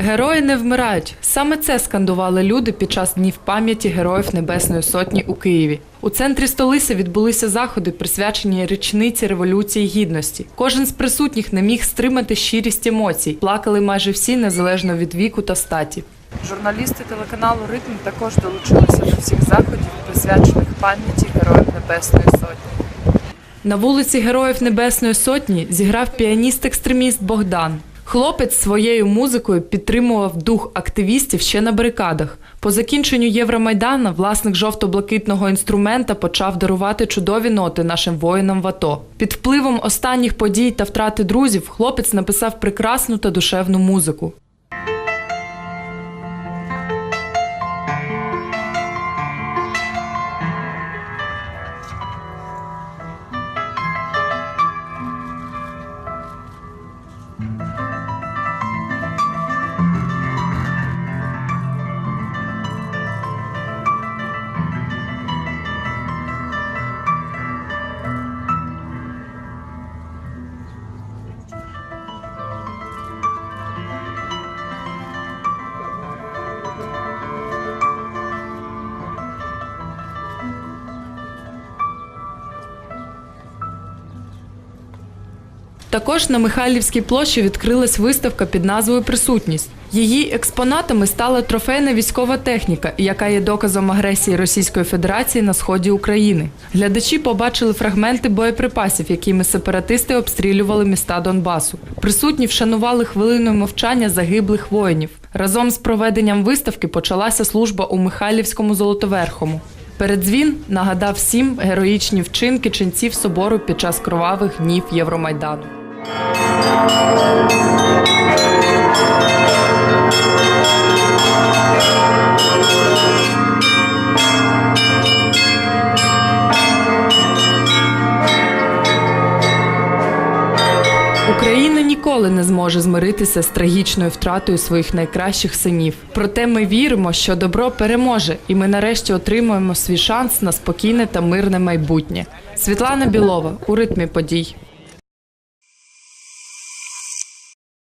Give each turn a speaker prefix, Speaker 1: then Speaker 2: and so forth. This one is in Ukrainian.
Speaker 1: Герої не вмирають. Саме це скандували люди під час днів пам'яті Героїв Небесної Сотні у Києві. У центрі столиці відбулися заходи, присвячені річниці Революції Гідності. Кожен з присутніх не міг стримати щирість емоцій. Плакали майже всі, незалежно від віку та статі. Журналісти телеканалу Ритм також долучилися до всіх заходів, присвячених пам'яті Героїв Небесної Сотні. На вулиці Героїв Небесної Сотні зіграв піаніст-екстреміст Богдан. Хлопець своєю музикою підтримував дух активістів ще на барикадах. По закінченню Євромайдана власник жовто-блакитного інструмента почав дарувати чудові ноти нашим воїнам в АТО. Під впливом останніх подій та втрати друзів хлопець написав прекрасну та душевну музику. Також на Михайлівській площі відкрилась виставка під назвою Присутність. Її експонатами стала трофейна військова техніка, яка є доказом агресії Російської Федерації на сході України. Глядачі побачили фрагменти боєприпасів, якими сепаратисти обстрілювали міста Донбасу. Присутні вшанували хвилиною мовчання загиблих воїнів. Разом з проведенням виставки почалася служба у Михайлівському Золотоверхому. Передзвін нагадав всім героїчні вчинки ченців собору під час кровавих днів Євромайдану. Україна ніколи не зможе змиритися з трагічною втратою своїх найкращих синів. Проте ми віримо, що добро переможе, і ми нарешті отримаємо свій шанс на спокійне та мирне майбутнє. Світлана Білова у ритмі подій.